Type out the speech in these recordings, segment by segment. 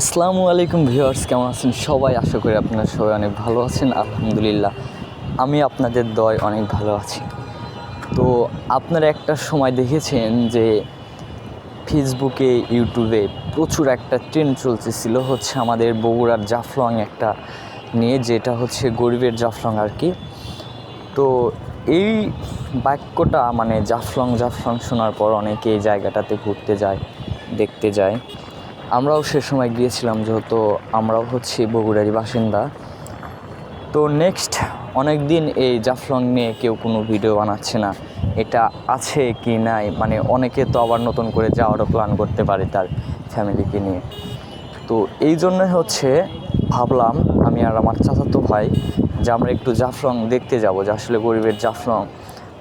আসসালামু আলাইকুম ভিউয়ার্স, কেমন আছেন সবাই? আশা করি আপনারা সবাই অনেক ভালো আছেন। আলহামদুলিল্লাহ, আমি আপনাদের দয় অনেক ভালো আছি। তো আপনারা একটা সময় দেখেছেন যে ফেসবুকে, ইউটিউবে প্রচুর একটা ট্রেন্ড চলতেছিল হচ্ছে আমাদের বগুড়ার জাফলং একটা নিয়ে, যেটা হচ্ছে গরিবের জাফলং আর কি। তো এই বাক্যটা মানে জাফলং জাফলং শোনার পর অনেকে এই জায়গাটাতে ঘুরতে যায়, দেখতে যায়। আমরাও সে সময় গিয়েছিলাম যেহেতু আমরাও হচ্ছি বগুড়ারই বাসিন্দা। তো নেক্সট অনেক দিন এই জাফলং নিয়ে কেউ কোনো ভিডিও বানাচ্ছে না। এটা আছে কি নাই? মানে অনেকে তো আবার নতুন করে যাওয়ারও প্ল্যান করতে পারে তার ফ্যামিলিকে নিয়ে। তো এই জন্য হচ্ছে ভাবলাম আমি আর আমার চাচাতো ভাই যে আমরা একটু জাফলং দেখতে যাব যে আসলে গরিবের জাফলং।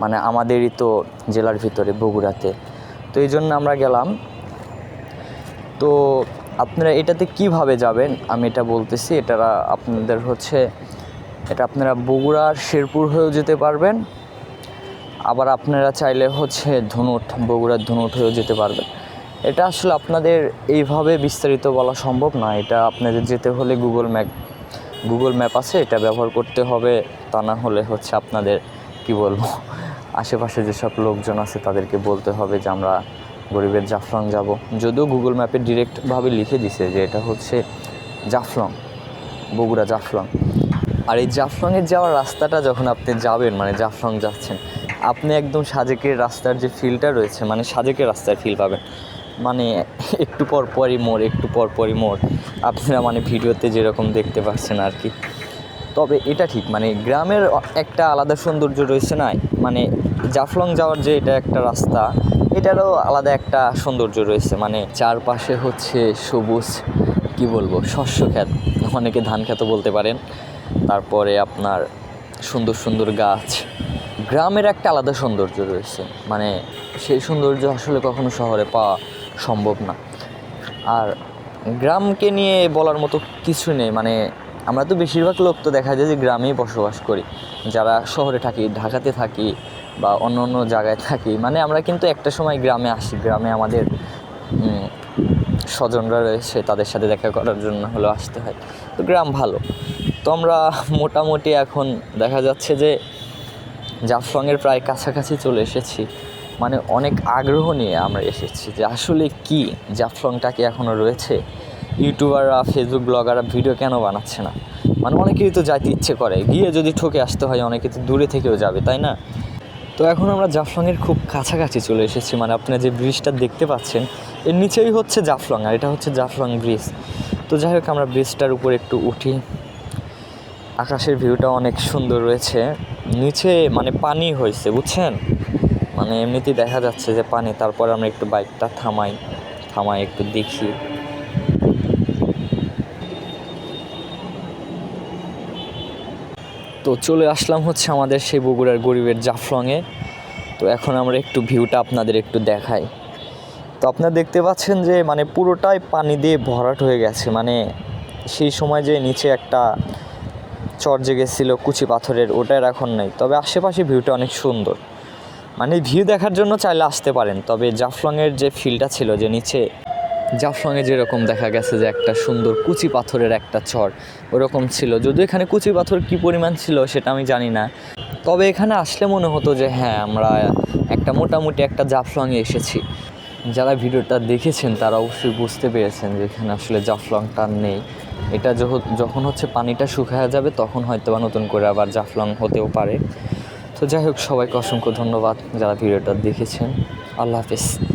মানে আমাদেরই তো জেলার ভিতরে বগুড়াতে। তো এই জন্য আমরা গেলাম। তো আপনারা এটাতে কীভাবে যাবেন? আমি এটা বলতেছি, এটা আপনাদের হচ্ছে, এটা আপনারা বগুড়ার শেরপুর হয়েও যেতে পারবেন। আবার আপনারা চাইলে হচ্ছে ধনুট, বগুড়ার ধনুট হয়েও যেতে পারবেন। এটা আসলে আপনাদের এইভাবে বিস্তারিত বলা সম্ভব না। এটা আপনাদের যেতে হলে গুগল ম্যাপ গুগল ম্যাপ আছে, এটা ব্যবহার করতে হবে। তা না হলে হচ্ছে আপনাদের, কি বলব, আশেপাশে যেসব লোকজন আছে তাদেরকে বলতে হবে যে আমরা গরিবের জাফলং যাব। যদিও গুগল ম্যাপে ডিরেক্টভাবে লিখে দিছে যে এটা হচ্ছে জাফলং, বগুড়া জাফলং। আর এই জাফলংয়ের যাওয়ার রাস্তাটা যখন আপনি যাবেন মানে জাফলং যাচ্ছেন, আপনি একদম সাজেকের রাস্তার যে ফিলটা রয়েছে মানে সাজেকের রাস্তার ফিল পাবেন। মানে একটু পর পরই মোড়, একটু পর পরই মোড়। আপনারা মানে ভিডিওতে যেরকম দেখতে পাচ্ছেন আর কি। তবে এটা ঠিক মানে গ্রামের একটা আলাদা সৌন্দর্য রয়েছে না? মানে জাফলং যাওয়ার যে এটা একটা রাস্তা এটারও আলাদা একটা সৌন্দর্য রয়েছে মানে চারপাশে হচ্ছে সবুজ, কি বলব, শস্য ক্ষেত। অনেকে ধান ক্ষেতও বলতে পারেন। তারপরে আপনার সুন্দর সুন্দর গাছ। গ্রামের একটা আলাদা সৌন্দর্য রয়েছে মানে সেই সৌন্দর্য আসলে কখনো শহরে পাওয়া সম্ভব না। আর গ্রামকে নিয়ে বলার মতো কিছু নেই মানে আমরা তো বেশিরভাগ লোক তো দেখা যায় যে গ্রামেই বসবাস করি। যারা শহরে থাকি, ঢাকাতে থাকি বা অন্য অন্য জায়গায় থাকি মানে আমরা কিন্তু একটা সময় গ্রামে আসি, গ্রামে আমাদের স্বজনরা রয়েছে, তাদের সাথে দেখা করার জন্য হলেও আসতে হয়। তো গ্রাম ভালো। তো আমরা মোটামুটি এখন দেখা যাচ্ছে যে জাফলংয়ের প্রায় কাছাকাছি চলে এসেছি। মানে অনেক আগ্রহ নিয়ে আমরা এসেছি যে আসলে কি জাফলংটা কি এখনও রয়েছে? ইউটিউবাররা ফেসবুক ব্লগাররা ভিডিও কেন বানাচ্ছে না? মানে অনেকেরই তো যাইতে ইচ্ছে করে। গিয়ে যদি ঠকে আসতে হয়, অনেকে তো দূরে থেকেও যাবে, তাই না? তো এখন আমরা জাফলংয়ের খুব কাছাকাছি চলে এসেছি। মানে আপনারা যে ব্রিজটা দেখতে পাচ্ছেন, এর নিচেই হচ্ছে জাফলং, আর এটা হচ্ছে জাফলং ব্রিজ তো যাই হোক, আমরা ব্রিজটার উপর একটু উঠি। আকাশের ভিউটা অনেক সুন্দর রয়েছে। নিচে মানে পানি হয়েছে, বুঝছেন? মানে এমনিতেই দেখা যাচ্ছে যে পানি, তারপর আমরা একটু বাইকটা থামাই থামাই একটু দেখি। তো চলে আসলাম হচ্ছে আমাদের সেই বগুড়ার গরিবের জাফলংয়ে। তো এখন আমরা একটু ভিউটা আপনাদের একটু দেখাই। তো আপনারা দেখতে পাচ্ছেন যে মানে পুরোটাই পানি দিয়ে ভরাট হয়ে গেছে। মানে সেই সময় যে নিচে একটা চর জেগেছিল কুচি পাথরের ওটার এখন নেই। তবে আশেপাশে ভিউটা অনেক সুন্দর। মানে ভিউ দেখার জন্য চাইলে আসতে পারেন। তবে জাফলংয়ের যে ফিলটা ছিল যে নিচে জাফলংয়ে যেরকম দেখা গেছে যে একটা সুন্দর কুচি পাথরের একটা চর, ওরকম ছিল। যদিও এখানে কুচি পাথর কী পরিমাণ ছিল সেটা আমি জানি না। তবে এখানে আসলে মনে হতো যে হ্যাঁ আমরা একটা মোটামুটি একটা জাফলংয়ে এসেছি। যারা ভিডিওটা দেখেছেন তারা অবশ্যই বুঝতে পেরেছেন যে এখানে আসলে জাফলংটা নেই। এটা যখন- যখন হচ্ছে পানিটা শুকায় যাবে তখন হয়তো বা নতুন করে আবার জাফলং হতেও পারে। তো যাই হোক, সবাইকে অসংখ্য ধন্যবাদ যারা ভিডিওটা দেখেছেন। আল্লাহ হাফেজ।